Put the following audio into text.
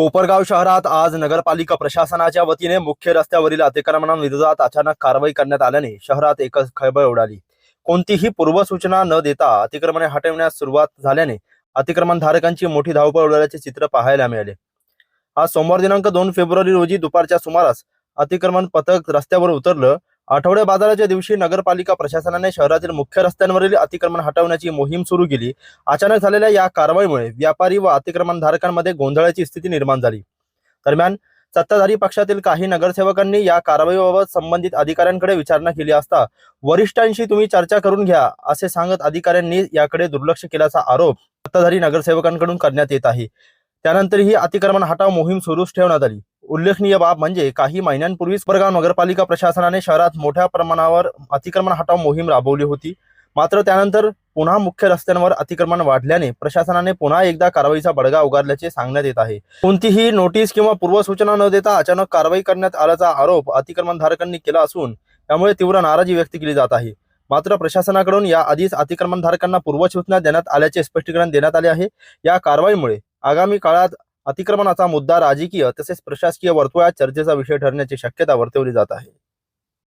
कोपरगाव शहरात आज नगरपालिका प्रशासनाच्या वतीने मुख्य रस्त्यावरील अतिक्रमणांविरोधात अचानक कारवाई करण्यात आल्याने शहरात एकच खळबळ उडाली. कोणतीही पूर्वसूचना न देता अतिक्रमणे हटवण्यास सुरुवात झाल्याने अतिक्रमणधारकांची मोठी धावपळ उडाल्याचे चित्र पाहायला मिळाले. आज सोमवार दिनांक दोन फेब्रुवारी रोजी दुपारच्या सुमारास अतिक्रमण पथक रस्त्यावर उतरलं आठवडे बाजाराच्या दिवशी नगरपालिका प्रशासनाने शहरातील मुख्य रस्त्यांवरील अतिक्रमण हटवण्याची मोहीम सुरू केली. अचानक झालेल्या या कारवाईमुळे व्यापारी व अतिक्रमणधारकांमध्ये गोंधळाची स्थिती निर्माण झाली. दरम्यान सत्ताधारी पक्षातील काही नगरसेवकांनी या कारवाईबाबत संबंधित अधिकाऱ्यांकडे विचारणा केली असता वरिष्ठांशी तुम्ही चर्चा करून घ्या असे सांगत अधिकाऱ्यांनी याकडे दुर्लक्ष केल्याचा आरोप सत्ताधारी नगरसेवकांकडून करण्यात येत आहे. त्यानंतरही अतिक्रमण हटाव मोहीम सुरूच ठेवण्यात आली. उल्लेखनीय बाब म्हणजे काही महिन्यांपूर्वीच परगाव नगरपालिका प्रशासनाने शहरात मोठ्या प्रमाणावर अतिक्रमण हटाव मोहीम राबवली होती. मात्र त्यानंतर पुन्हा मुख्य रस्त्यांवर अतिक्रमण वाढल्याने प्रशासनाने पुन्हा एकदा कारवाईचा बडगा उगारल्याचे सांगण्यात येत आहे. कोणतीही नोटीस किंवा पूर्वसूचना न देता अचानक कारवाई करण्यात आल्याचा आरोप अतिक्रमणधारकांनी केला असून त्यामुळे तीव्र नाराजी व्यक्त केली जात आहे. मात्र प्रशासनाकडून या आधीच अतिक्रमणधारकांना पूर्वसूचना देण्यात आल्याचे स्पष्टीकरण देण्यात आले आहे. या कारवाईमुळे आगामी काळात अतिक्रमणाचा मुद्दा राजकीय तसेच प्रशासकीय वर्तुळात चर्चेचा विषय ठरण्याची शक्यता वर्तवली जात आहे.